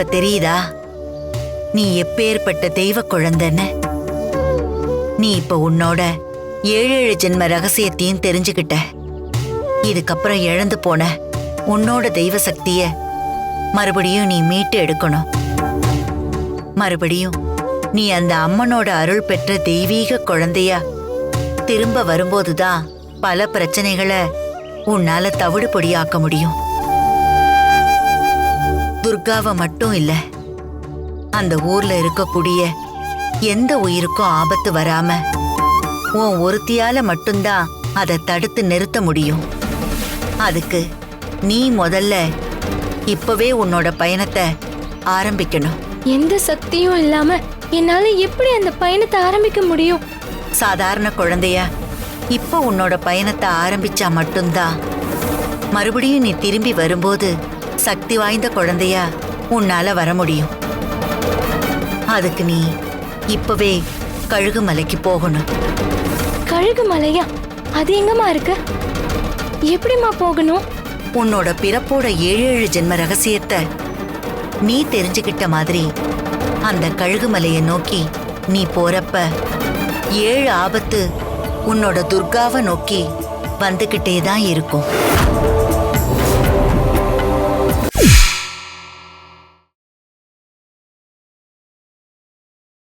இப்ப தெரியுதா? நீ எப்பேற்பட்ட தெய்வ குழந்தைன்னு? நீ இப்ப உன்னோட ஏழு ஏழு ஜென்ம ரகசியத்தையும் தெரிஞ்சுக்கிட்ட. இதுக்கப்புறம் இழந்து போன உன்னோட தெய்வ சக்திய மறுபடியும் நீ மீட்டு எடுக்கணும். மறுபடியும் நீ அந்த அம்மனோட அருள் பெற்ற தெய்வீக குழந்தையா திரும்ப வரும்போதுதான் பல பிரச்சனைகளை உன்னால தவிடு பொடியாக்க முடியும். துர்காவை மட்டும் இல்ல. அந்த ஊர்ல இருக்கக்கூடிய எந்த உயிருக்கும் ஆபத்து வராம உன் ஒருத்தியால மட்டும்தான் அதை தடுத்து நிறுத்த முடியும். அதுக்கு நீ முதல்ல இப்பவே உன்னோட பயணத்தை ஆரம்பிக்கணும். எந்த சக்தியும் இல்லாம என்னால எப்படி அந்த பயணத்தை ஆரம்பிக்க முடியும்? சாதாரண குழந்தையா இப்ப உன்னோட பயணத்தை ஆரம்பிச்சா மட்டும்தான் மறுபடியும் நீ திரும்பி வரும்போது சக்தி வாய்ந்த குழந்தையா உன்னால வர முடியும். அதுக்கு நீ இப்பவே கழுகுமலைக்கு போகணும். கழுகு மலையா? அது எங்கம்மா இருக்கு? எப்படிம்மா போகணும்? உன்னோட பிறப்போட ஏழு ஏழு ஜென்ம ரகசியத்தை நீ தெரிஞ்சுக்கிட்ட மாதிரி அந்த கழுகுமலையை நோக்கி நீ போறப்ப ஏழு ஆபத்து உன்னோட துர்காவை நோக்கி வந்துகிட்டே தான் இருக்கும்.